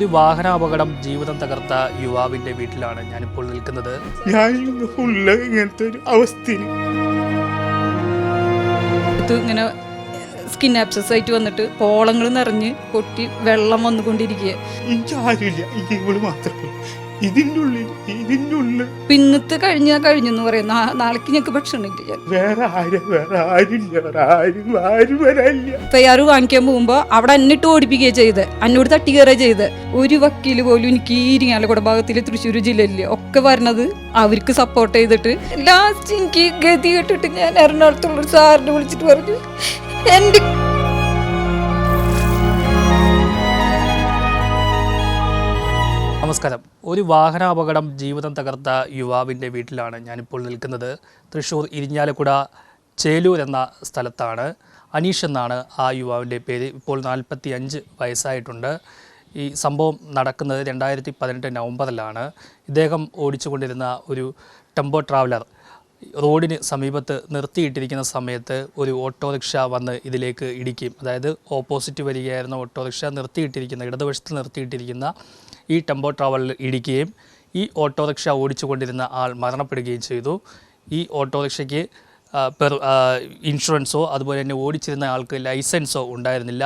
ഒരു വാഹനാപകടം ജീവിതം തകർത്ത യുവാവിന്റെ വീട്ടിലാണ് ഞാനിപ്പോൾ നിൽക്കുന്നത്. ഞാൻ ഉള്ള ഇങ്ങനത്തെ ഒരു അവസ്ഥയിൽ ഇങ്ങനെ സ്കിൻ ആപ്സസ് ആയിട്ട് വന്നിട്ട് പോളങ്ങൾ നിറഞ്ഞ് പൊട്ടി വെള്ളം വന്നുകൊണ്ടിരിക്കുക എനിക്ക് ആരുമില്ല. ഇവൾ മാത്രമേ കഴിഞ്ഞ ഇതിന്റെ ഉള്ളിൽ പിന്നത്തെ കഴിഞ്ഞാൽ കഴിഞ്ഞെന്ന് പറയും നാളേക്ക് ഞങ്ങൾക്ക് ഭക്ഷണം ഇല്ല വേറെ ആരും വേറെ ആരില്ല വേറെ ആരും ആരും വരാനില്ല. തയ്യാറ് വാങ്ങിക്കാൻ പോകുമ്പോ അവിടെ എന്നിട്ട് ഓടിപ്പിക്കുകയാണ് ചെയ്ത്. എന്നോട് തട്ടി കയറുക ചെയ്ത്. ഒരു വക്കീൽ പോലും എനിക്ക് ഈ ഇരിങ്ങാലക്കുട ഭാഗത്തിൽ തൃശ്ശൂർ ജില്ലയിൽ ഒക്കെ വരണത് അവർക്ക് സപ്പോർട്ട് ചെയ്തിട്ട്. ലാസ്റ്റ് എനിക്ക് ഗതി കെട്ടിട്ട് ഞാൻ എറണാകുളത്തുള്ള സാറിനെ വിളിച്ചിട്ട് പറഞ്ഞു എന്റെ നമസ്കാരം. ഒരു വാഹനാപകടം ജീവിതം തകർത്ത യുവാവിന്റെ വീട്ടിലാണ് ഞാനിപ്പോൾ നിൽക്കുന്നത്. തൃശ്ശൂർ ഇരിഞ്ഞാലക്കുട ചേലൂർ എന്ന സ്ഥലത്താണ്. അനീഷ് എന്നാണ് ആ യുവാവിന്റെ പേര്. ഇപ്പോൾ നാൽപ്പത്തി അഞ്ച് വയസ്സായിട്ടുണ്ട്. ഈ സംഭവം നടക്കുന്നത് രണ്ടായിരത്തി പതിനെട്ട് നവംബറിലാണ്. ഇദ്ദേഹം ഓടിച്ചുകൊണ്ടിരുന്ന ഒരു ടെമ്പോ ട്രാവലർ റോഡിന് സമീപത്ത് നിർത്തിയിട്ടിരിക്കുന്ന സമയത്ത് ഒരു ഓട്ടോറിക്ഷ വന്ന് ഇതിലേക്ക് ഇടിക്കും. അതായത് ഓപ്പോസിറ്റ് വരികയായിരുന്ന ഓട്ടോറിക്ഷ നിർത്തിയിട്ടിരിക്കുന്ന ഇടതുവശത്ത് നിർത്തിയിട്ടിരിക്കുന്ന ഈ ടെമ്പോ ട്രാവലിൽ ഇടിക്കുകയും ഈ ഓട്ടോറിക്ഷ ഓടിച്ചുകൊണ്ടിരുന്ന ആൾ മരണപ്പെടുകയും ചെയ്തു. ഈ ഓട്ടോറിക്ഷയ്ക്ക് പെർ ഇൻഷുറൻസോ അതുപോലെ തന്നെ ഓടിച്ചിരുന്ന ആൾക്ക് ലൈസൻസോ ഉണ്ടായിരുന്നില്ല.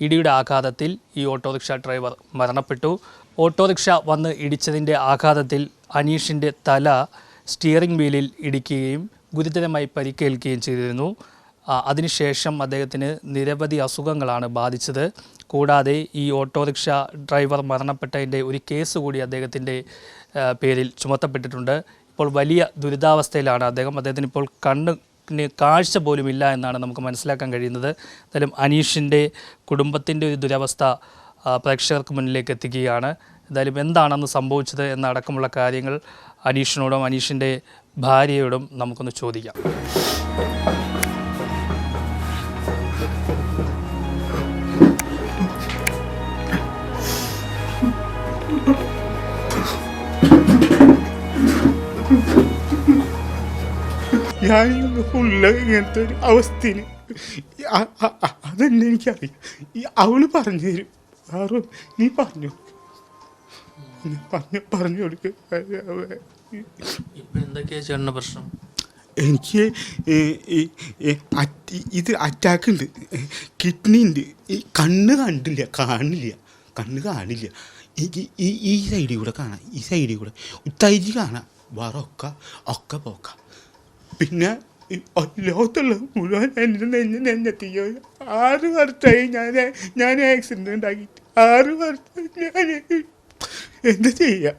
ഇടിയുടെ ആഘാതത്തിൽ ഈ ഓട്ടോറിക്ഷ ഡ്രൈവർ മരണപ്പെട്ടു. ഓട്ടോറിക്ഷ വന്ന് ഇടിച്ചതിന്റെ ആഘാതത്തിൽ അനീഷിന്റെ തല സ്റ്റിയറിംഗ് വീലിൽ ഇടിക്കുകയും ഗുരുതരമായി പരിക്കേൽക്കുകയും ചെയ്തിരുന്നു. അതിനുശേഷം അദ്ദേഹത്തിന് നിരവധി അസുഖങ്ങളാണ് ബാധിച്ചത്. കൂടാതെ ഈ ഓട്ടോറിക്ഷ ഡ്രൈവർ മരണപ്പെട്ടതിന്റെ ഒരു കേസ് കൂടി അദ്ദേഹത്തിന്റെ പേരിൽ ചുമത്തപ്പെട്ടിട്ടുണ്ട്. ഇപ്പോൾ വലിയ ദുരിതാവസ്ഥയിലാണ് അദ്ദേഹം. അദ്ദേഹത്തിന് ഇപ്പോൾ കണ്ണിന് കാഴ്ച പോലും ഇല്ല എന്നാണ് നമുക്ക് മനസ്സിലാക്കാൻ കഴിയുന്നത്. എന്തായാലും അനീഷിന്റെ കുടുംബത്തിന്റെ ഒരു ദുരവസ്ഥ പ്രേക്ഷകർക്ക് മുന്നിലേക്ക് എത്തിക്കുകയാണ്. എന്തായാലും എന്താണെന്ന് സംഭവിച്ചത് എന്നടക്കമുള്ള കാര്യങ്ങൾ അനീഷിനോടും അനീഷിന്റെ ഭാര്യയോടും നമുക്കൊന്ന് ചോദിക്കാം. ഞാൻ ഉള്ള ഇങ്ങനത്തെ ഒരു അവസ്ഥയിൽ അതല്ല അതെന്നെ എനിക്കറിയാം. ഈ അവൾ പറഞ്ഞു തരും. ആറു നീ പറഞ്ഞു പറഞ്ഞു പറഞ്ഞു കൊടുക്ക. ഇപ്പം എന്തൊക്കെയാണ് ചേട്ടന്റെ പ്രശ്നം? എനിക്ക് ഇത് അറ്റാക്ക് ഉണ്ട്. കിഡ്നി ഉണ്ട്. ഈ കണ്ണ് കണ്ടില്ല കാണില്ല. കണ്ണ് കാണില്ല. എനിക്ക് ഈ ഈ സൈഡിൽ കൂടെ കാണാം. ഈ സൈഡിൽ കൂടെ. തൈര് കാണാം. വേറെ ഒക്കെ ഒക്കെ പോക്കാം. പിന്നെ ലോകത്തുള്ള മുഴുവൻ എന്റെ നെഞ്ഞ് നെഞ്ഞെത്തിയോ ആറ് വർഷമായി ഞാൻ ഞാൻ ആക്സിഡന്റ് ഉണ്ടാക്കിയിട്ട് ആറ് വർഷം ഞാൻ എന്ത് ചെയ്യാം?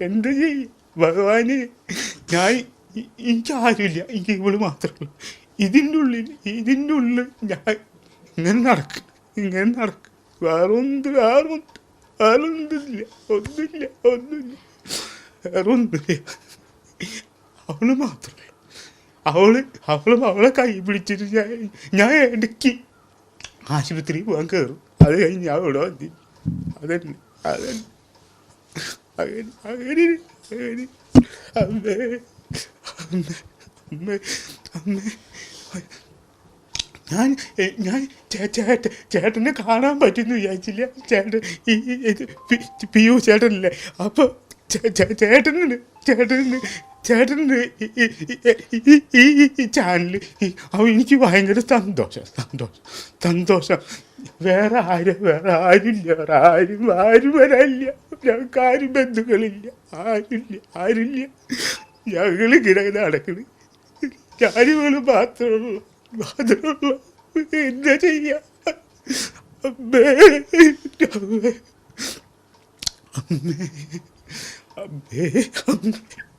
എന്ത് ചെയ്യ- ഭഗവാന് ഞാൻ എനിക്കാരുമില്ല എനിക്ക് ഇവൾ മാത്രമേ ഉള്ളൂ. ഇതിന്റെ ഉള്ളിൽ ഇതിന്റെ ഉള്ളിൽ ഞാൻ ഇങ്ങനെ നടക്കും. ഇങ്ങനെ നടക്കും. വേറെ ഒന്നും വേറെ ഒന്നും വേറെ ഒന്നുമില്ല ഒന്നുമില്ല. ഒന്നുമില്ല വേറെ ഒന്നുമില്ല അവൾ മാത്രമേ. അവൾ അവൾ അവളെ കൈ പിടിച്ചിട്ട് ഞാൻ ഞാൻ ഇടയ്ക്ക് ആശുപത്രിയിൽ പോകാൻ കയറും അത് കഴിഞ്ഞ് ഞാൻ ഇവിടെ വന്നി അതന്നെ അതന്നെ. അങ്ങനെ അങ്ങനെ അങ്ങനെ. അമ്മേ അമ്മേ അമ്മേ അമ്മേ. ഞാൻ ഞാൻ ചേട്ട ചേട്ടനെ കാണാൻ പറ്റുമെന്ന് വിചാരിച്ചില്ല. ചേട്ടൻ ഈ പി- പിയു ചേട്ടനല്ലേ. അപ്പോൾ ചേട്ടനുണ്ട് ചേട്ടനുണ്ട്. ചേട്ടനുണ്ട് ഈ- ചാനൽ അവ എനിക്ക് ഭയങ്കര സന്തോഷം സന്തോഷം സന്തോഷം. വേറെ ആരും വേറെ ആരുമില്ല വേറെ ആരും ആരും വരാനില്ല. ഞങ്ങൾക്ക് ആരും ബന്ധുക്കളില്ല ആരുമില്ല ആരുമില്ല. ഞങ്ങൾ ഇങ്ങനെ നടക്കണ്. കാര്യങ്ങൾ മാത്രമുള്ളൂ മാത്രമുള്ള എന്താ ചെയ്യാ? അമ്മേ അമ്മേ അമ്മേ.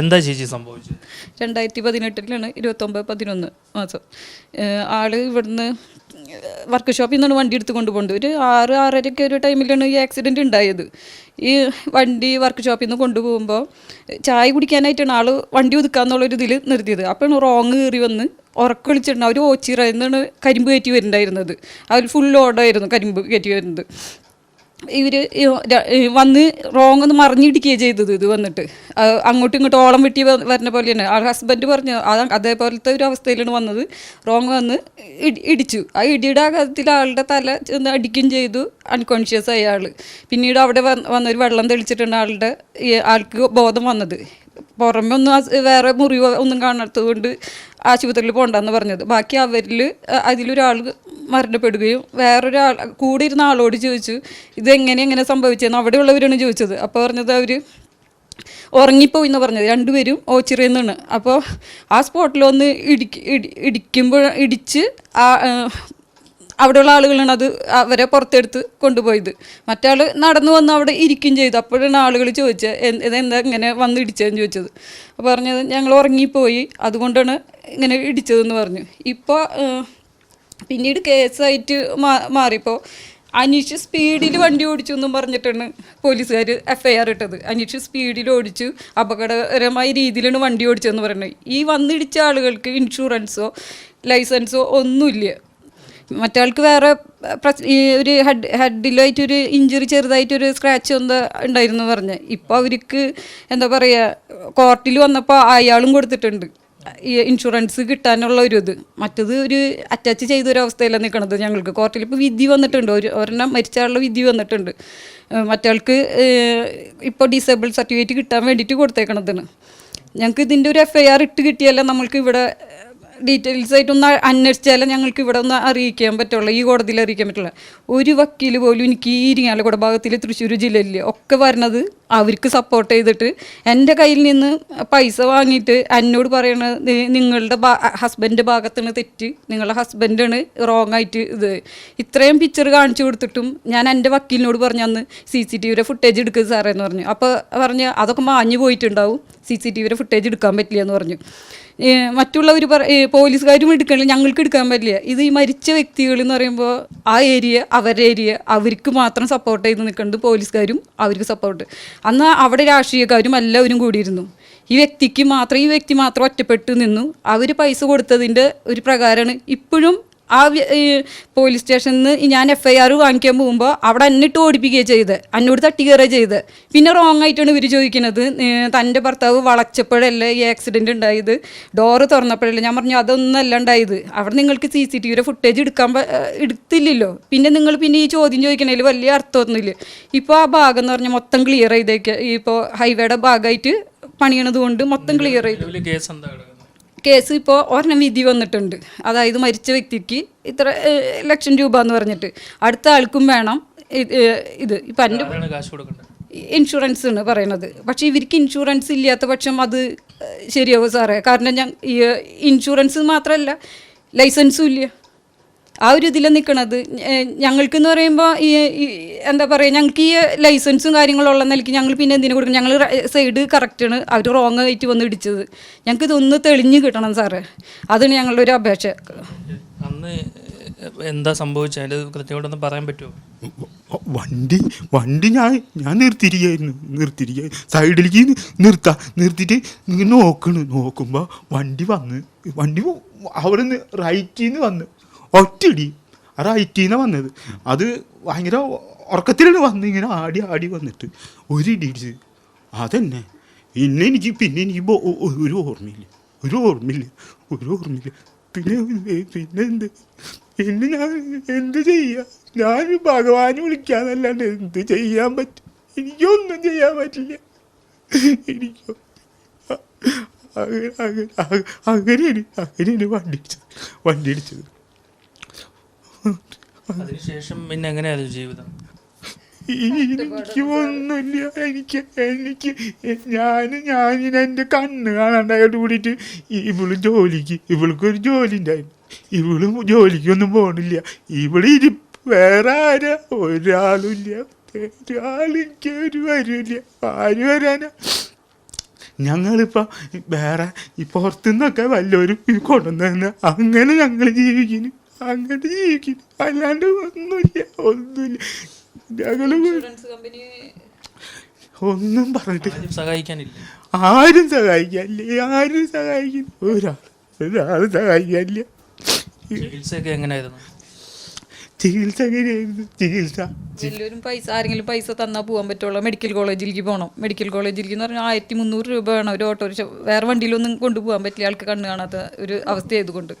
എന്താ ചേച്ചി സംഭവിച്ചത്? രണ്ടായിരത്തി പതിനെട്ടിലാണ് ഇരുപത്തൊമ്പത് പതിനൊന്ന് മാസം. ആൾ ഇവിടുന്ന് വർക്ക് ഷോപ്പിൽ നിന്നാണ് വണ്ടി എടുത്ത് കൊണ്ടുപോകുന്നത്. ഒരു ആറ് ആറരയ്ക്ക് ഒരു ടൈമിലാണ് ഈ ആക്സിഡന്റ് ഉണ്ടായത്. ഈ വണ്ടി വർക്ക് ഷോപ്പിൽ നിന്ന് കൊണ്ടുപോകുമ്പോൾ ചായ കുടിക്കാനായിട്ടാണ് ആൾ വണ്ടി ഒതുക്കാന്നുള്ളൊരു ഇതിൽ നിർത്തിയത്. അപ്പോൾ റോങ് കയറി വന്ന് ഉറക്കം വിളിച്ചിട്ടുണ്ട് അവർ ഓച്ചിറ എന്നാണ് കരിമ്പ് കയറ്റി വരുന്നുണ്ടായിരുന്നത്. അവർ ഫുൾ ഓടായിരുന്നു കരിമ്പ് കയറ്റി വരുന്നത്. ഈ വന്ന് റോങ് ഒന്ന് മറിഞ്ഞിടിക്കുകയാണ് ചെയ്തത് ഇത് വന്നിട്ട്. അങ്ങോട്ടും ഇങ്ങോട്ടും ഓളം വെട്ടി വരുന്ന പോലെ തന്നെ ആ ഹസ്ബൻഡ് പറഞ്ഞു അത് അതേപോലത്തെ ഒരു അവസ്ഥയിലാണ് വന്നത്. റോങ് വന്ന് ഇടിച്ചു. ആ ഇടിയുടെ ആഘാതത്തിൽ ആളുടെ തല ചെന്ന് അടിക്കുകയും ചെയ്തു അൺകോൺഷ്യസ് ആയ ആൾ പിന്നീട് അവിടെ വന്ന് വന്നൊരു വെള്ളം തെളിച്ചിട്ടാണ് ആളുടെ ആൾക്ക് ബോധം വന്നത്. പുറമെ ഒന്നും വേറെ മുറിവോ ഒന്നും കാണാത്തത് കൊണ്ട് ആശുപത്രിയിൽ പോകണ്ടെന്ന് പറഞ്ഞത്. ബാക്കി അവരിൽ അതിലൊരാൾ മരണപ്പെടുകയും വേറൊരാൾ കൂടെ ഇരുന്ന ആളോട് ചോദിച്ചു ഇതെങ്ങനെ എങ്ങനെ സംഭവിച്ചതെന്ന് അവിടെയുള്ളവരാണ് ചോദിച്ചത്. അപ്പോൾ പറഞ്ഞത് അവർ ഉറങ്ങിപ്പോയി എന്ന് പറഞ്ഞത്. രണ്ടുപേരും ഓച്ചിറയിൽ അപ്പോൾ ആ സ്പോട്ടിൽ ഒന്ന് ഇടിക്ക് ഇടി ഇടിക്കുമ്പോൾ ഇടിച്ച് ആ, അവിടെയുള്ള ആളുകളാണ് അത് അവരെ പുറത്തെടുത്ത് കൊണ്ടുപോയത്. മറ്റാൾ നടന്നു വന്ന് അവിടെ ഇരിക്കുകയും ചെയ്തു. അപ്പോഴാണ് ആളുകൾ ചോദിച്ചത് ഇതെന്താ ഇങ്ങനെ വന്ന് ഇടിച്ചതെന്ന് ചോദിച്ചത്? അപ്പോൾ പറഞ്ഞത് ഞങ്ങൾ ഉറങ്ങിപ്പോയി. അതുകൊണ്ടാണ് ഇങ്ങനെ ഇടിച്ചതെന്ന് പറഞ്ഞു. ഇപ്പോൾ പിന്നീട് കേസായിട്ട് മാ മാറിയപ്പോൾ അനീഷ് സ്പീഡിൽ വണ്ടി ഓടിച്ചു എന്നും പറഞ്ഞിട്ടാണ് പോലീസുകാർ എഫ്ഐആർ ഇട്ടത്. അനീഷ് സ്പീഡിൽ ഓടിച്ചു അപകടകരമായ രീതിയിലാണ് വണ്ടി ഓടിച്ചതെന്ന് പറയുന്നത്. ഈ വന്നിടിച്ച ആളുകൾക്ക് ഇൻഷുറൻസോ ലൈസൻസോ ഒന്നുമില്ല. മറ്റാൾക്ക് വേറെ ഈ ഒരു ഹെഡ് ഹെഡിലായിട്ടൊരു ഇഞ്ചുറി ചെറുതായിട്ടൊരു സ്ക്രാച്ച് എന്താ ഉണ്ടായിരുന്നു പറഞ്ഞ്. ഇപ്പോൾ അവർക്ക് എന്താ പറയുക കോർട്ടിൽ വന്നപ്പോൾ അയാളും കൊടുത്തിട്ടുണ്ട്. ഈ ഇൻഷുറൻസ് കിട്ടാനുള്ള ഒരു ഇത്. മറ്റത് ഒരു അറ്റാച്ച് ചെയ്ത ഒരു അവസ്ഥയിലാണ് നിൽക്കുന്നത് ഞങ്ങൾക്ക് കോർട്ടിൽ ഇപ്പോൾ വിധി വന്നിട്ടുണ്ട്. ഒരു ഒരെണ്ണം മരിച്ചാലുള്ള വിധി വന്നിട്ടുണ്ട്. മറ്റാൾക്ക് ഇപ്പോൾ ഡിസേബിൾ സർട്ടിഫിക്കറ്റ് കിട്ടാൻ വേണ്ടിയിട്ട് കൊടുത്തേക്കണതാണ് ഞങ്ങൾക്ക് ഇതിന്റെ ഒരു എഫ് ഐ ആർ ഇട്ട് കിട്ടിയല്ല നമ്മൾക്ക് ഇവിടെ ഡീറ്റെയിൽസ് ആയിട്ടൊന്ന് അന്വേഷിച്ചാലേ ഞങ്ങൾക്ക് ഇവിടെ ഒന്ന് അറിയിക്കാൻ പറ്റുള്ളൂ ഈ കോടതിയിൽ അറിയിക്കാൻ പറ്റുള്ളൂ. ഒരു വക്കീൽ പോലും എനിക്ക് ഈ ഇരിങ്ങാലക്കുട ഭാഗത്തിൽ തൃശ്ശൂർ ജില്ലയിൽ ഒക്കെ വരണത് അവർക്ക് സപ്പോർട്ട് ചെയ്തിട്ട് എന്റെ കയ്യിൽ നിന്ന് പൈസ വാങ്ങിയിട്ട് എന്നോട് പറയണത് നിങ്ങളുടെ ഹസ്ബൻഡ് ഭാഗത്താണ് തെറ്റ് നിങ്ങളുടെ ഹസ്ബൻഡാണ് റോങ് ആയിട്ട് ഇത്. ഇത്രയും പിക്ചർ കാണിച്ചു കൊടുത്തിട്ടും ഞാൻ എന്റെ വക്കീലിനോട് പറഞ്ഞു അന്ന് സി സി ടി വിയുടെ ഫുട്ടേജ് എടുക്കുക സാറേ എന്ന് പറഞ്ഞു. അപ്പോൾ പറഞ്ഞ് അതൊക്കെ മാഞ്ഞു പോയിട്ടുണ്ടാവും സി സി ടി വിയുടെ ഫുട്ടേജ് എടുക്കാൻ പറ്റില്ല എന്ന് പറഞ്ഞു. മറ്റുള്ളവർ പറ പോലീസുകാരും എടുക്കണില്ല ഞങ്ങൾക്ക് എടുക്കാൻ പറ്റില്ല. ഇത് ഈ മരിച്ച വ്യക്തികൾ എന്ന് പറയുമ്പോൾ ആ ഏരിയ അവരുടെ ഏരിയ അവർക്ക് മാത്രം സപ്പോർട്ട് ചെയ്ത് നിൽക്കുന്നത് പോലീസുകാരും അവർക്ക് സപ്പോർട്ട് അന്ന് അവിടെ രാഷ്ട്രീയക്കാരും എല്ലാവരും കൂടിയിരുന്നു. ഈ വ്യക്തിക്ക് മാത്രം ഈ വ്യക്തി മാത്രം ഒറ്റപ്പെട്ടു നിന്നു. അവർ പൈസ കൊടുത്തതിന്റെ ഒരു പ്രകാരമാണ് ഇപ്പോഴും ആ പോലീസ് സ്റ്റേഷനിൽ നിന്ന് ഞാൻ എഫ് ഐ ആർ വാങ്ങിക്കാൻ പോകുമ്പോൾ അവിടെ എന്നിട്ട് ഓടിപ്പിക്കുകയാണ് ചെയ്ത്. എന്നോട് തട്ടി കയറുക ചെയ്ത്. പിന്നെ റോങ് ആയിട്ടാണ് ഇവർ ചോദിക്കുന്നത് തന്റെ ഭർത്താവ് വളച്ചപ്പോഴല്ലേ ഈ ആക്സിഡന്റ് ഉണ്ടായത്? ഡോറ് തുറന്നപ്പോഴല്ലേ? ഞാൻ പറഞ്ഞു അതൊന്നല്ല ഉണ്ടായത്. അവിടെ നിങ്ങൾക്ക് സി സി ടി വിയുടെ ഫുട്ടേജ് എടുക്കാൻ എടുത്തില്ലല്ലോ. പിന്നെ നിങ്ങൾ പിന്നെ ഈ ചോദ്യം ചോദിക്കണതിൽ വലിയ അർത്ഥമൊന്നുമില്ല. ഇപ്പോൾ ആ ഭാഗം എന്ന് പറഞ്ഞാൽ മൊത്തം ക്ലിയർ ചെയ്തേക്ക്. ഇപ്പോൾ ഹൈവേയുടെ ഭാഗമായിട്ട് പണിയണത് കൊണ്ട് മൊത്തം ക്ലിയർ ചെയ്തു. കേസ് കേസ് ഇപ്പോൾ ഒരെണ്ണം വിധി വന്നിട്ടുണ്ട്. അതായത് മരിച്ച വ്യക്തിക്ക് ഇത്ര ലക്ഷം രൂപ എന്ന് പറഞ്ഞിട്ട്. അടുത്ത ആൾക്കും വേണം ഇത്. ഇപ്പം എന്റെ ഇൻഷുറൻസ് ആണ് പറയണത്. പക്ഷേ ഇവർക്ക് ഇൻഷുറൻസ് ഇല്ലാത്ത പക്ഷം അത് ശരിയാവും സാറേ? കാരണം ഞാൻ ഈ ഇൻഷുറൻസ് മാത്രമല്ല ലൈസൻസും ഇല്ല. ആ ഒരു ഇതിൽ നിൽക്കണത് ഞങ്ങൾക്കെന്ന് പറയുമ്പോൾ ഈ ഈ എന്താ പറയുക ഞങ്ങൾക്ക് ഈ ലൈസൻസും കാര്യങ്ങളും ഉള്ള നിലയ്ക്ക് ഞങ്ങൾ പിന്നെ എന്തിനു കൊടുക്കണം? ഞങ്ങൾ സൈഡ് കറക്റ്റാണ് അവർ റോങ് ആയിട്ട് വന്ന് ഇടിച്ചത്. ഞങ്ങൾക്ക് ഇതൊന്ന് തെളിഞ്ഞ് കിട്ടണം സാറേ. അതാണ് ഞങ്ങളുടെ ഒരു അപേക്ഷ. അന്ന് എന്താ സംഭവിച്ചത്? കൃത്യമായിട്ടൊന്നും കൃത്യമായിട്ടൊന്ന് പറയാൻ പറ്റുമോ വണ്ടി വണ്ടി ഞാൻ ഞാൻ നിർത്തിയിരിക്കുകയായിരുന്നു. നിർത്തിയിരിക്കുക. സൈഡിലേക്ക് നിർത്താ നിർത്തിയിട്ട് നിങ്ങൾ നോക്കണ്. നോക്കുമ്പോൾ വണ്ടി വന്ന് വണ്ടി അവിടെ നിന്ന് റൈറ്റിൽ നിന്ന് വന്ന് ഒറ്റയിടി ആ റൈറ്റിൽ നിന്നാണ് വന്നത്. അത് ഭയങ്കര ഉറക്കത്തിലാണ് വന്ന് ഇങ്ങനെ ആടി ആടി വന്നിട്ട്. ഒരു ഇടി ഇടിച്ച്. അതന്നെ. പിന്നെ എനിക്ക് പിന്നെ എനിക്ക് ഒരു ഓർമ്മയില്ല. ഒരു ഓർമ്മയില്ല. ഒരു ഓർമ്മയില്ല. പിന്നെ പിന്നെ എന്ത് പിന്നെ ഞാൻ എന്ത് ചെയ്യാ? ഞാൻ ഭഗവാനെ വിളിക്കാന്നല്ലാണ്ട് എന്ത് ചെയ്യാൻ പറ്റും? എനിക്കൊന്നും ചെയ്യാൻ പറ്റില്ല. എനിക്കോ അങ്ങനെ അങ്ങനെ അങ്ങനെയാണ് അങ്ങനെയാണ് വണ്ടി ഇടിച്ചത്. വണ്ടി ഇടിച്ചത്. അതിനുശേഷം പിന്നെ എങ്ങനെയായിരുന്നു ജീവിതം? എനിക്ക് ഒന്നുമില്ല. എനിക്ക് എനിക്ക് ഞാൻ ഞാൻ എന്റെ കണ്ണ് കാണാണ്ടായിട്ട് കൂടിയിട്ട് ഇവൾ ജോലിക്ക് ഇവൾക്കൊരു ജോലി ഉണ്ടായിരുന്നു ഇവളും ജോലിക്കൊന്നും പോണില്ല. ഇവിടെ ഇരി വേറെ ആരാ? ഒരാളുമില്ല. ഒരാളെനിക്ക് ഒരു വരില്ല ആര് വരാനാ? ഞങ്ങളിപ്പോൾ വേറെ ഈ പുറത്തുനിന്നൊക്കെ വല്ലവരും കൊണ്ടുവന്നു അങ്ങനെ ഞങ്ങൾ ജീവിക്കുന്നു. അങ്ങനെ ജീവിക്കും അല്ലാണ്ട് ഒന്നുമില്ല ഒന്നുമില്ല. ഞങ്ങൾ ഒന്നും പറഞ്ഞിട്ട് സഹായിക്കാനില്ല. ആരും സഹായിക്കാനില്ല. ആരും സഹായിക്കില്ല. ഒരാൾ ഒരാൾ സഹായിക്കാനില്ല. ചികിത്സയൊക്കെ എങ്ങനെയായിരുന്നു? ചികിത്സ ചികിത്സ. എല്ലാവരും പൈസ ആരെങ്കിലും പൈസ തന്നാൽ പോകാൻ പറ്റുള്ളൂ. മെഡിക്കൽ കോളേജിലേക്ക് പോകണം മെഡിക്കൽ കോളേജിലേക്ക് എന്ന് പറഞ്ഞാൽ ആയിരത്തി മുന്നൂറ് രൂപ വേണം. ഒരു ഓട്ടോറിക്ഷ വേറെ വണ്ടിയിലൊന്നും കൊണ്ടുപോകാൻ പറ്റില്ല. ആൾക്ക് കണ്ണ് കാണാത്ത ഒരു അവസ്ഥ ആയതുകൊണ്ട്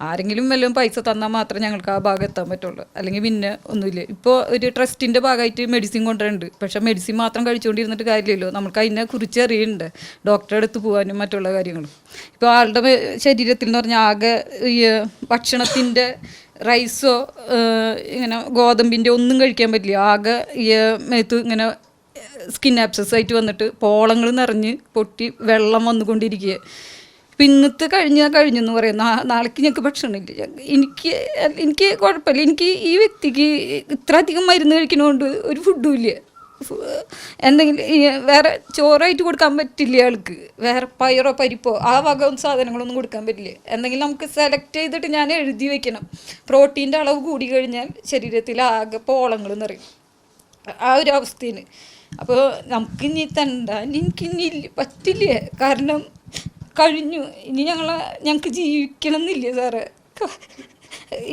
ആരെങ്കിലും വല്ലതും പൈസ തന്നാൽ മാത്രമേ ഞങ്ങൾക്ക് ആ ഭാഗം എത്താൻ പറ്റുള്ളൂ. അല്ലെങ്കിൽ പിന്നെ ഒന്നുമില്ല. ഇപ്പോൾ ഒരു ട്രസ്റ്റിന്റെ ഭാഗമായിട്ട് മെഡിസിൻ കൊണ്ടുവരുന്നുണ്ട്. പക്ഷേ മെഡിസിൻ മാത്രം കഴിച്ചുകൊണ്ടിരുന്നിട്ട് കാര്യമില്ലല്ലോ. നമുക്ക് അതിനെ കുറിച്ച് അറിയുന്നുണ്ട് ഡോക്ടറെ അടുത്ത് പോകാനും മറ്റുള്ള കാര്യങ്ങളും. ഇപ്പോൾ ആളുടെ ശരീരത്തിൽ എന്ന് പറഞ്ഞാൽ ആകെ ഈ ഭക്ഷണത്തിന്റെ റൈസോ ഇങ്ങനെ ഗോതമ്പിന്റെ ഒന്നും കഴിക്കാൻ പറ്റില്ല. ആകെ ഈ മേത്ത് ഇങ്ങനെ സ്കിൻ ആബ്സസ് ആയിട്ട് വന്നിട്ട് പോളങ്ങൾ നിറഞ്ഞ് പൊട്ടി വെള്ളം വന്നുകൊണ്ടിരിക്കുക ഇപ്പം ഇന്നത്തെ കഴിഞ്ഞാൽ കഴിഞ്ഞെന്ന് പറയാം. നാ നാളേക്ക് ഞങ്ങൾക്ക് ഭക്ഷണമില്ല എനിക്ക് എനിക്ക് കുഴപ്പമില്ല. എനിക്ക് ഈ വ്യക്തിക്ക് ഇത്ര അധികം മരുന്ന് കഴിക്കണോണ്ട് ഒരു ഫുഡും ഇല്ല. എന്തെങ്കിലും വേറെ ചോറായിട്ട് കൊടുക്കാൻ പറ്റില്ല ആൾക്ക്. വേറെ പയറോ പരിപ്പോ ആ വക സാധനങ്ങളൊന്നും കൊടുക്കാൻ പറ്റില്ല. എന്തെങ്കിലും നമുക്ക് സെലക്ട് ചെയ്തിട്ട് ഞാൻ എഴുതി വെക്കണം. പ്രോട്ടീന്റെ അളവ് കൂടി കഴിഞ്ഞാൽ ശരീരത്തിൽ ആകെ പോളങ്ങൾ നിറയും ആ ഒരു അവസ്ഥയിൽ അപ്പോൾ നമുക്ക് ഇനി തണ്ടാൻ എനിക്ക് ഇനി പറ്റില്ല. കാരണം കഴിഞ്ഞു. ഇനി ഞങ്ങളെ ഞങ്ങൾക്ക് ജീവിക്കണം എന്നില്ല സാറേ.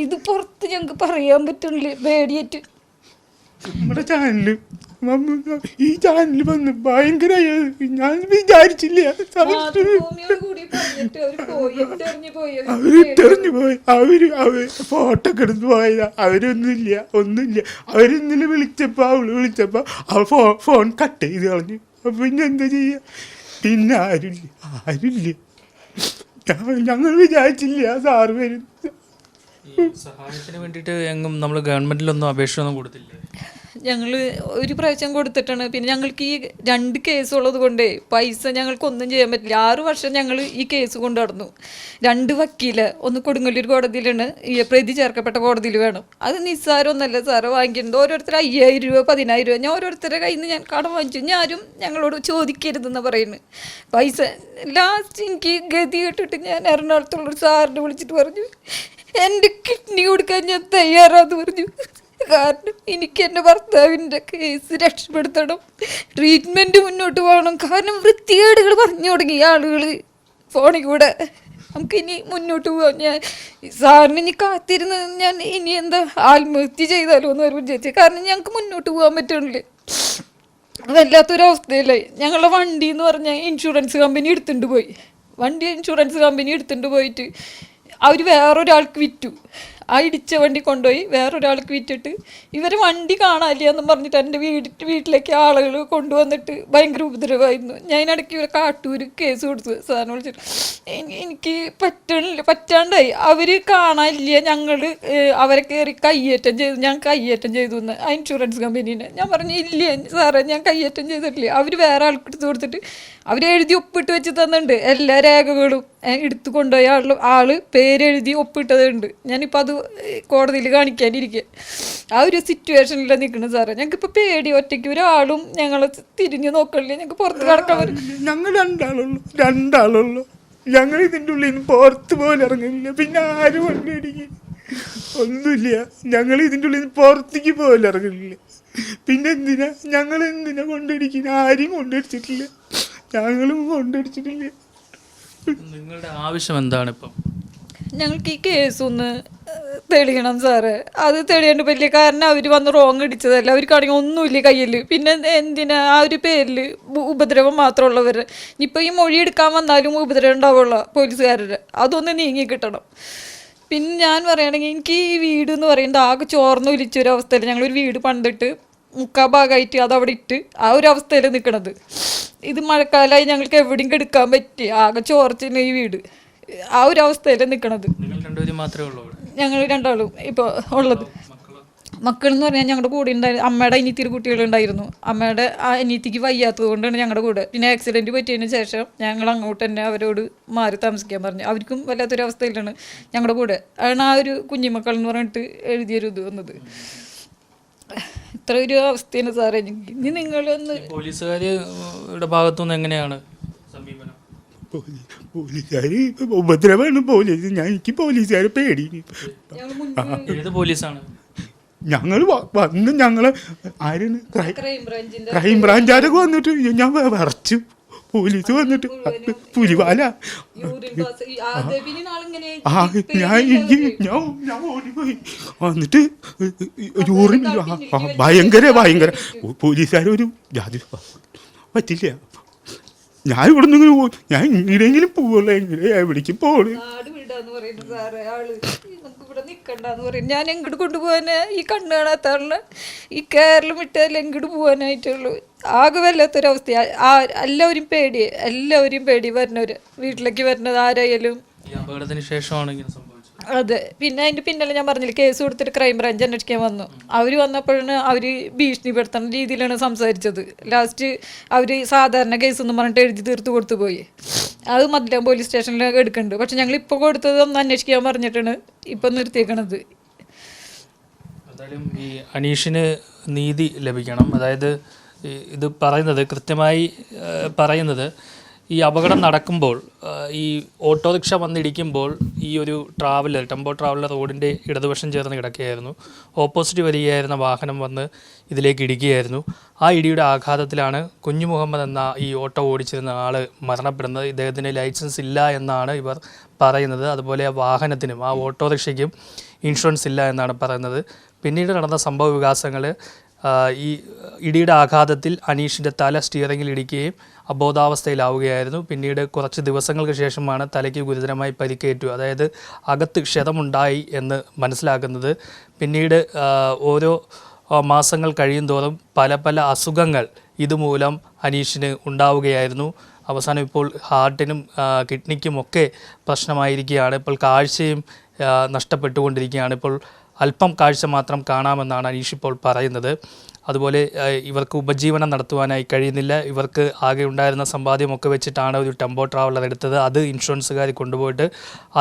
ഇത് പുറത്ത് ഞങ്ങൾക്ക് പറയാൻ പറ്റുന്നില്ല പേടിയേറ്റ്. നമ്മുടെ ചാനൽ ഈ ചാനൽ വന്ന് ഭയങ്കര ഞാൻ വിചാരിച്ചില്ല. മാതൃഭൂമിയോട് കൂടി പറഞ്ഞിട്ട് അവർ അവരിട്ടെറിഞ്ഞു പോയി അവർ അവർ ഫോട്ടോ ഒക്കെ എടുത്ത് പോയതാ. അവരൊന്നുമില്ല ഒന്നുമില്ല. അവരിന്നലെ വിളിച്ചപ്പോ അവൾ വിളിച്ചപ്പോ അവ ഫോ ഫോൺ കട്ട് ചെയ്ത് കളഞ്ഞു. അപ്പൊ പിന്നെ എന്താ ചെയ്യാ? പിന്നെ ആരുമില്ല ആരുമില്ല ഞങ്ങൾ- വിചാരിച്ചില്ല സാറ് വരും ഈ സഹായത്തിന് വേണ്ടിയിട്ട് എങ്ങും നമ്മൾ ഗവൺമെന്റിലൊന്നും അപേക്ഷ ഒന്നും കൊടുത്തില്ലേ? ഞങ്ങൾ ഒരു പ്രാവശ്യം കൊടുത്തിട്ടാണ്. പിന്നെ ഞങ്ങൾക്ക് ഈ രണ്ട് കേസ് ഉള്ളത് കൊണ്ടേ പൈസ ഞങ്ങൾക്കൊന്നും ചെയ്യാൻ പറ്റില്ല. ആറു വർഷം ഞങ്ങൾ ഈ കേസ് കൊണ്ട് നടന്നു രണ്ട് വക്കീൽ ഒന്ന് കൊടുങ്ങല്ലൂർ കോടതിയിലാണ്. ഈ പ്രതി ചേർക്കപ്പെട്ട കോടതിയിൽ വേണം. അത് നിസ്സാരമൊന്നല്ല സാറ് വാങ്ങിക്കുന്നത് ഓരോരുത്തർ അയ്യായിരം രൂപ പതിനായിരം രൂപ. ഞാൻ ഓരോരുത്തരുടെ കയ്യിൽ നിന്ന് ഞാൻ കടം വാങ്ങിച്ചു. ഞാനും ഞങ്ങളോട് ചോദിക്കരുതെന്ന് പറയുന്നു പൈസ ലാസ്റ്റ് എനിക്ക് ഗതി കേട്ടിട്ട് ഞാൻ എറണാകുളത്തുള്ളൊരു സാറിനെ വിളിച്ചിട്ട് പറഞ്ഞു എന്റെ കിഡ്നി കൊടുക്കാൻ ഞാൻ തയ്യാറാന്ന് പറഞ്ഞു. കാരണം എനിക്ക് എന്റെ ഭർത്താവിന്റെ കേസ് രക്ഷപ്പെടുത്തണം. ട്രീറ്റ്മെന്റ് മുന്നോട്ട് പോകണം. കാരണം വൃത്തികേടുകൾ പറഞ്ഞു തുടങ്ങി ആളുകൾ ഫോണിൽ കൂടെ. നമുക്കിനി മുന്നോട്ട് പോകാം ഞാൻ സാറിന് ഇനി കാത്തിരുന്ന് ഞാൻ ഇനി എന്താ ആത്മഹത്യ ചെയ്താലോ എന്ന് പറയുമ്പോൾ വിചാരിച്ചു. കാരണം ഞങ്ങൾക്ക് മുന്നോട്ട് പോകാൻ പറ്റണില്ലേ വല്ലാത്തൊരവസ്ഥയിലായി. ഞങ്ങളുടെ വണ്ടി എന്ന് പറഞ്ഞാൽ ഇൻഷുറൻസ് കമ്പനി എടുത്തുകൊണ്ട് പോയി. വണ്ടി ഇൻഷുറൻസ് കമ്പനി എടുത്തുകൊണ്ട് പോയിട്ട് അവർ വേറൊരാൾക്ക് വിറ്റു. ആ ഇടിച്ച വണ്ടി കൊണ്ടുപോയി വേറൊരാൾക്ക് വിറ്റിട്ട് ഇവർ വണ്ടി കാണാനില്ല എന്ന് പറഞ്ഞിട്ട് എന്റെ വീട് വീട്ടിലേക്ക് ആളുകൾ കൊണ്ടുവന്നിട്ട് ഭയങ്കര ഉപദ്രവമായിരുന്നു. ഞാൻ ഇടയ്ക്ക് ഇവരെ കാട്ടൂർ കേസ് കൊടുത്തു. സാറിന് വിളിച്ചിട്ട് എനിക്ക് പറ്റണില്ല പറ്റാണ്ടായി. അവർ കാണാനില്ല ഞങ്ങൾ അവരെ കയറി കയ്യേറ്റം ചെയ്തു ഞാൻ കയ്യേറ്റം ചെയ്തു എന്ന്. ആ ഇൻഷുറൻസ് കമ്പനീനെ ഞാൻ പറഞ്ഞു ഇല്ല സാറേ ഞാൻ കയ്യേറ്റം ചെയ്തിട്ടില്ല. അവർ വേറെ ആൾക്കെടുത്ത് കൊടുത്തിട്ട് അവർ എഴുതി ഒപ്പിട്ട് വെച്ച് തന്നിട്ടുണ്ട്. എല്ലാ രേഖകളും എടുത്തു കൊണ്ടുപോയ ആൾ ആൾ പേരെഴുതി ഒപ്പിട്ടതുണ്ട്. ഞാനിപ്പോൾ അത് കോടതിയിൽ കാണിക്കാനിരിക്കുക ആ ഒരു സിറ്റുവേഷനിലാണ് നിൽക്കുന്നത് സാറേ. ഞങ്ങൾക്കിപ്പോൾ പേടി. ഒറ്റയ്ക്ക് ഒരാളും ഞങ്ങളെ തിരിഞ്ഞു നോക്കണില്ല. ഞങ്ങൾക്ക് പുറത്ത് കിടക്കാൻ ഞങ്ങൾ രണ്ടാളുള്ളൂ. രണ്ടാളുള്ളൂ. ഞങ്ങൾ ഇതിന്റെ ഉള്ളിൽ നിന്ന് പുറത്ത് പോലും ഇറങ്ങില്ല പിന്നെ ആരും കൊണ്ടിടിക്കും ഒന്നുമില്ല. ഞങ്ങൾ ഇതിന്റെ ഉള്ളിൽ നിന്ന് പുറത്തേക്ക് പോലും ഇറങ്ങുന്നില്ല. പിന്നെ എന്തിനാ? ഞങ്ങൾ എന്തിനാ കൊണ്ടിടിക്കുന്ന ആരും കൊണ്ടടിച്ചിട്ടില്ല ഞങ്ങളും കൊണ്ടടിച്ചിട്ടില്ല നിങ്ങളുടെ ആവശ്യം എന്താണ് ഇപ്പം? ഞങ്ങൾക്ക് ഈ കേസ് ഒന്ന് തെളിയണം സാറ്. അത് തെളിയേണ്ട പറ്റില്ല കാരണം അവർ വന്ന് റോങ് അടിച്ചതല്ല. അവർക്കാണെങ്കിൽ ഒന്നുമില്ല കയ്യിൽ പിന്നെ എന്തിനാ ആ ഒരു പേരിൽ ഉപദ്രവം മാത്രമുള്ളവർ ഇനിയിപ്പോൾ ഈ മൊഴി എടുക്കാൻ വന്നാലും ഉപദ്രവം ഉണ്ടാവുള്ള പോലീസുകാരുടെ. അതൊന്ന് നീങ്ങി കിട്ടണം. പിന്നെ ഞാൻ പറയുകയാണെങ്കിൽ എനിക്ക് ഈ വീട് എന്ന് പറയുന്നത് ആകെ ചോർന്ന് ഒലിച്ചൊരവസ്ഥയിൽ ഞങ്ങളൊരു വീട് പണ്ടിട്ട് മുക്കാ ഭാഗമായിട്ട് അത് അവിടെ ഇട്ട് ആ ഒരു അവസ്ഥയിൽ നിൽക്കണത് ഇത് മഴക്കാലമായി ഞങ്ങൾക്ക് എവിടെയും എടുക്കാൻ പറ്റി. ആകെ ചോർച്ചിന് ഈ വീട്. ആ ഒരു അവസ്ഥയിൽ നിൽക്കണത് ഞങ്ങൾ രണ്ടാളും ഇപ്പോൾ ഉള്ളത്. മക്കൾ എന്ന് പറഞ്ഞാൽ ഞങ്ങളുടെ കൂടെ ഉണ്ടായിരുന്നു അമ്മയുടെ അനിയത്തിരി കുട്ടികളുണ്ടായിരുന്നു അമ്മയുടെ ആ അനിയത്തിക്ക് വയ്യാത്തത് കൊണ്ടാണ് ഞങ്ങളുടെ കൂടെ. പിന്നെ ആക്സിഡന്റ് പറ്റിയതിന് ശേഷം ഞങ്ങൾ അങ്ങോട്ട് തന്നെ അവരോട് മാറി താമസിക്കാൻ പറഞ്ഞു. അവർക്കും വല്ലാത്തൊരു അവസ്ഥയിലാണ് ഞങ്ങളുടെ കൂടെ. ആണ് ആ ഒരു കുഞ്ഞുമക്കൾ എന്ന് പറഞ്ഞിട്ട് എഴുതിയൊരു ഇത് വന്നത്. ഇത്ര ഒരു അവസ്ഥയാണ് സാറേ. എനിക്ക് ഇനി നിങ്ങളൊന്ന് പോലീസുകാരുടെ ഭാഗത്തുനിന്ന് എങ്ങനെയാണ് സമീപനം? പോലീസുകാർ ഉപദ്രവമാണ് പോലീസ്. ഞാൻ എനിക്ക് പോലീസുകാരെ പേടി. ഞങ്ങൾ ഏത് പോലീസാണ്? ഞങ്ങൾ വന്ന് ഞങ്ങൾ ആരാണ് ക്രൈ ബ്രാഞ്ചുകാരൊക്കെ വന്നിട്ട് ഞാൻ വരച്ചു. വിറച്ചു പോലീസ് വന്നിട്ട് പുലിവാല. നാളിങ്ങനെ ആ ഞാൻ ഞാൻ ഞാൻ ഓടിപ്പോയി. വന്നിട്ട് യൂറിൻ ഭയങ്കര ഭയങ്കര. പോലീസുകാരൊരു ജാതി പറ്റില്ല. ഞാൻ ഇവിടെ നിന്ന് ഞാൻ ഇങ്ങനെയെങ്കിലും പോവുള്ളൂ. എങ്ങനെ എവിടേക്ക് പറയും. ഞാൻ എങ്ങോട്ട് കൊണ്ടുപോകാനാ? ഈ കണ്ണ് കാണാത്താളിന് ഈ കേരളം വിട്ടാൽ എങ്ങോട്ട് പോകാനായിട്ടുള്ളൂ? ആകെ വല്ലാത്തൊരവസ്ഥ ആ എല്ലാവരും പേടി എല്ലാവരും പേടി വരണവര് വീട്ടിലേക്ക് വരുന്നത് ആരായാലും. ഈ അപകടത്തിന് ശേഷമാണ് ഇങ്ങനെ സംഭവിച്ചത്. അതെ. പിന്നെ അതിന്റെ പിന്നാലെ ഞാൻ പറഞ്ഞില്ല കേസ് കൊടുത്തിട്ട് ക്രൈംബ്രാഞ്ച് അന്വേഷിക്കാൻ വന്നു. അവർ വന്നപ്പോഴാണ് അവർ ഭീഷണിപ്പെടുത്തുന്ന രീതിയിലാണ് സംസാരിച്ചത്. ലാസ്റ്റ് അവർ സാധാരണ കേസ് എന്ന് പറഞ്ഞിട്ട് എഴുതി തീർത്ത് കൊടുത്തു പോയി. അത് മദ്യം പോലീസ് സ്റ്റേഷനിൽ എടുക്കുന്നുണ്ട്. പക്ഷെ ഞങ്ങൾ ഇപ്പോൾ കൊടുത്തത് ഒന്ന് അന്വേഷിക്കാൻ പറഞ്ഞിട്ടാണ് ഇപ്പം നിർത്തിയേക്കണത്. എന്തായാലും ഈ അനീഷിന് നീതി ലഭിക്കണം. അതായത് ഇത് പറയുന്നത് കൃത്യമായി പറയുന്നത് ഈ അപകടം നടക്കുമ്പോൾ ഈ ഓട്ടോറിക്ഷ വന്നിടിക്കുമ്പോൾ ഈ ഒരു ട്രാവലർ ടെമ്പോ ട്രാവലർ റോഡിന്റെ ഇടതുവശം ചേർന്ന് കിടക്കുകയായിരുന്നു. ഓപ്പോസിറ്റ് വരികയായിരുന്ന വാഹനം വന്ന് ഇതിലേക്ക് ഇടിക്കുകയായിരുന്നു. ആ ഇടിയുടെ ആഘാതത്തിലാണ് കുഞ്ഞു മുഹമ്മദ് എന്ന ഈ ഓട്ടോ ഓടിച്ചിരുന്ന ആൾ മരണപ്പെടുന്നത്. ഇദ്ദേഹത്തിന് ലൈസൻസ് ഇല്ല എന്നാണ് ഇവർ പറയുന്നത്. അതുപോലെ ആ വാഹനത്തിനും ആ ഓട്ടോറിക്ഷയ്ക്കും ഇൻഷുറൻസ് ഇല്ല എന്നാണ് പറയുന്നത്. പിന്നീട് നടന്ന സംഭവ വികാസങ്ങൾ ഈ ഇടിയുടെ ആഘാതത്തിൽ അനീഷിന്റെ തല സ്റ്റിയറിംഗിൽ ഇടിക്കുകയും അബോധാവസ്ഥയിലാവുകയായിരുന്നു. പിന്നീട് കുറച്ച് ദിവസങ്ങൾക്ക് ശേഷമാണ് തലയ്ക്ക് ഗുരുതരമായി പരിക്കേറ്റു. അതായത് അകത്ത് ക്ഷതമുണ്ടായി എന്ന് മനസ്സിലാക്കുന്നത് പിന്നീട് ഓരോ മാസങ്ങൾ കഴിയും തോറും പല പല അസുഖങ്ങൾ ഇതുമൂലം അനീഷിന് ഉണ്ടാവുകയായിരുന്നു. അവസാനം ഇപ്പോൾ ഹാർട്ടിനും കിഡ്നിക്കുമൊക്കെ പ്രശ്നമായിരിക്കുകയാണ്. ഇപ്പോൾ കാഴ്ചയും നഷ്ടപ്പെട്ടുകൊണ്ടിരിക്കുകയാണ്. ഇപ്പോൾ അല്പം കാഴ്ച മാത്രം കാണാമെന്നാണ് അനീഷ് ഇപ്പോൾ പറയുന്നത്. അതുപോലെ ഇവർക്ക് ഉപജീവനം നടത്തുവാനായി കഴിയുന്നില്ല. ഇവർക്ക് ആകെ ഉണ്ടായിരുന്ന സമ്പാദ്യമൊക്കെ വെച്ചിട്ടാണ് ഒരു ടെമ്പോ ട്രാവലർ എടുത്തത്. അത് ഇൻഷുറൻസുകാർ കൊണ്ടുപോയിട്ട്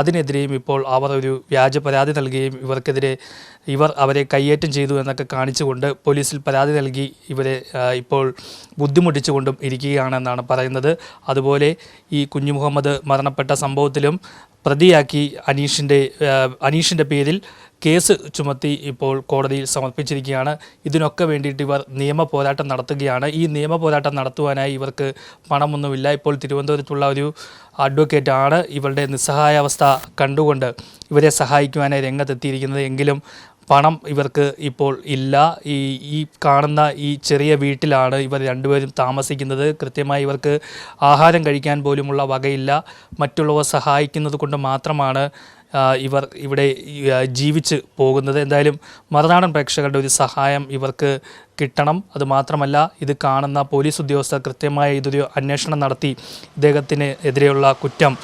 അതിനെതിരെയും ഇപ്പോൾ അവർ ഒരു വ്യാജ പരാതി നൽകുകയും ഇവർക്കെതിരെ ഇവർ അവരെ കയ്യേറ്റം ചെയ്തു എന്നൊക്കെ കാണിച്ചുകൊണ്ട് പോലീസിൽ പരാതി നൽകി ഇവരെ ഇപ്പോൾ ബുദ്ധിമുട്ടിച്ചുകൊണ്ടും ഇരിക്കുകയാണെന്നാണ് പറയുന്നത്. അതുപോലെ ഈ കുഞ്ഞു മുഹമ്മദ് മരണപ്പെട്ട സംഭവത്തിലും പ്രതിയാക്കി അനീഷിന്റെ അനീഷിന്റെ പേരിൽ കേസ് ചുമത്തി ഇപ്പോൾ കോടതിയിൽ സമർപ്പിച്ചിരിക്കുകയാണ്. ഇതിനൊക്കെ വേണ്ടിയിട്ട് ഇവർ നിയമ പോരാട്ടം നടത്തുകയാണ്. ഈ നിയമ പോരാട്ടം നടത്തുവാനായി ഇവർക്ക് പണമൊന്നുമില്ല. ഇപ്പോൾ തിരുവനന്തപുരത്തുള്ള ഒരു അഡ്വക്കേറ്റ് ആണ് ഇവരുടെ നിസ്സഹായാവസ്ഥ കണ്ടുകൊണ്ട് ഇവരെ സഹായിക്കുവാനായി രംഗത്തെത്തിയിരിക്കുന്നത്. എങ്കിലും പണം ഇവർക്ക് ഇപ്പോൾ ഇല്ല. ഈ ഈ കാണുന്ന ഈ ചെറിയ വീട്ടിലാണ് ഇവർ രണ്ടുപേരും താമസിക്കുന്നത്. കൃത്യമായി ഇവർക്ക് ആഹാരം കഴിക്കാൻ പോലുമുള്ള വകയില്ല. മറ്റുള്ളവർ സഹായിക്കുന്നത് കൊണ്ട് മാത്രമാണ് ഇവർ ഇവിടെ ജീവിച്ച് പോകുന്നത്. എന്തായാലും മറുനാടൻ പ്രേക്ഷകരുടെ ഒരു സഹായം ഇവർക്ക് കിട്ടണം. അതുമാത്രമല്ല ഇത് കാണുന്ന പോലീസ് ഉദ്യോഗസ്ഥർ കൃത്യമായ ഇതൊരു അന്വേഷണം നടത്തി ഇദ്ദേഹത്തിന് എതിരെയുള്ള കുറ്റം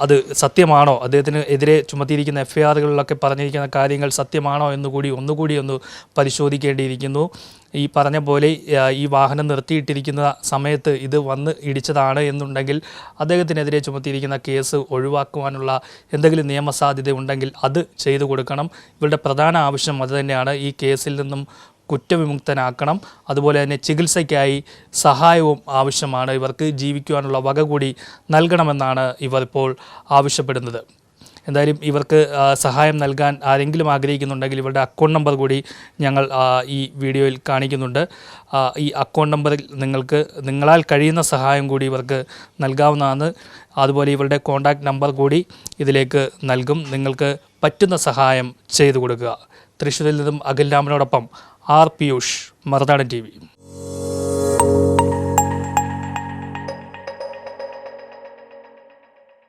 അത് സത്യമാണോ? അദ്ദേഹത്തിന് എതിരെ ചുമത്തിയിരിക്കുന്ന എഫ് ഐ ആറുകളിലൊക്കെ പറഞ്ഞിരിക്കുന്ന കാര്യങ്ങൾ സത്യമാണോ എന്നുകൂടി ഒന്നുകൂടി ഒന്ന് പരിശോധിക്കേണ്ടിയിരിക്കുന്നു. ഈ പറഞ്ഞ പോലെ ഈ വാഹനം നിർത്തിയിട്ടിരിക്കുന്ന സമയത്ത് ഇത് വന്ന് ഇടിച്ചതാണ് എന്നുണ്ടെങ്കിൽ അദ്ദേഹത്തിനെതിരെ ചുമത്തിയിരിക്കുന്ന കേസ് ഒഴിവാക്കുവാനുള്ള എന്തെങ്കിലും നിയമസാധ്യത ഉണ്ടെങ്കിൽ അത് ചെയ്തു കൊടുക്കണം. ഇവരുടെ പ്രധാന ആവശ്യം അത് തന്നെയാണ്. ഈ കേസിൽ നിന്നും കുറ്റവിമുക്തനാക്കണം. അതുപോലെ തന്നെ ചികിത്സയ്ക്കായി സഹായവും ആവശ്യമാണ്. ഇവർക്ക് ജീവിക്കുവാനുള്ള വക കൂടി നൽകണമെന്നാണ് ഇവർ ഇപ്പോൾ ആവശ്യപ്പെടുന്നത്. എന്തായാലും ഇവർക്ക് സഹായം നൽകാൻ ആരെങ്കിലും ആഗ്രഹിക്കുന്നുണ്ടെങ്കിൽ ഇവരുടെ അക്കൗണ്ട് നമ്പർ കൂടി ഞങ്ങൾ ഈ വീഡിയോയിൽ കാണിക്കുന്നുണ്ട്. ഈ അക്കൗണ്ട് നമ്പറിൽ നിങ്ങൾക്ക് നിങ്ങളാൽ കഴിയുന്ന സഹായം കൂടി ഇവർക്ക് നൽകാവുന്നതാണ്. അതുപോലെ ഇവരുടെ കോൺടാക്റ്റ് നമ്പർ കൂടി ഇതിലേക്ക് നൽകും. നിങ്ങൾക്ക് പറ്റുന്ന സഹായം ചെയ്തു കൊടുക്കുക. തൃശ്ശൂരിൽ നിന്നും Akhil രാമനോടൊപ്പം R Piyush Marunadan T V.